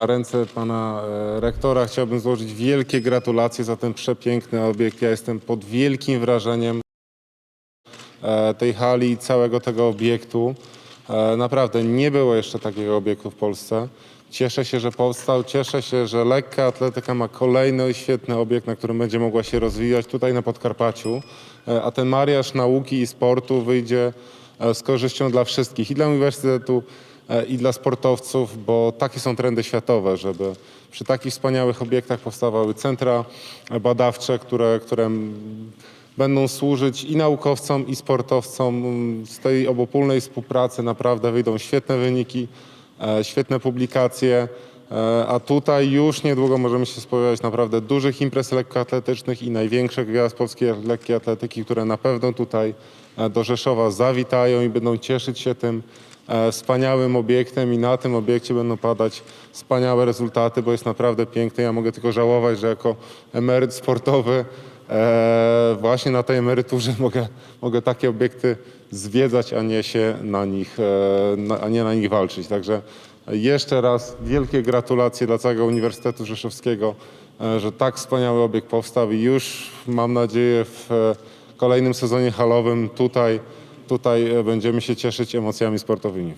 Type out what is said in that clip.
Na ręce pana e, rektora chciałbym złożyć wielkie gratulacje za ten przepiękny obiekt. Ja jestem pod wielkim wrażeniem e, tej hali i całego tego obiektu. E, Naprawdę nie było jeszcze takiego obiektu w Polsce. Cieszę się, że powstał. Cieszę się, że lekka atletyka ma kolejny świetny obiekt, na którym będzie mogła się rozwijać tutaj na Podkarpaciu. A ten mariaż nauki i sportu wyjdzie z korzyścią dla wszystkich i dla uniwersytetu, i dla sportowców, bo takie są trendy światowe, żeby przy takich wspaniałych obiektach powstawały centra badawcze, które, które będą służyć i naukowcom, i sportowcom. Z tej obopólnej współpracy naprawdę wyjdą świetne wyniki, e, świetne publikacje. E, A tutaj już niedługo możemy się spodziewać naprawdę dużych imprez lekkoatletycznych i największych gwiazd polskiej lekkiej atletyki, które na pewno tutaj e, do Rzeszowa zawitają i będą cieszyć się tym e, wspaniałym obiektem i na tym obiekcie będą padać wspaniałe rezultaty, bo jest naprawdę piękny. Ja mogę tylko żałować, że jako emeryt sportowy e, właśnie na tej emeryturze mogę, mogę takie obiekty zwiedzać, a nie się na nich, e, na, a nie na nich walczyć. Także jeszcze raz wielkie gratulacje dla całego Uniwersytetu Rzeszowskiego, e, że tak wspaniały obiekt powstał i już mam nadzieję w e, kolejnym sezonie halowym tutaj, tutaj e, będziemy się cieszyć emocjami sportowymi.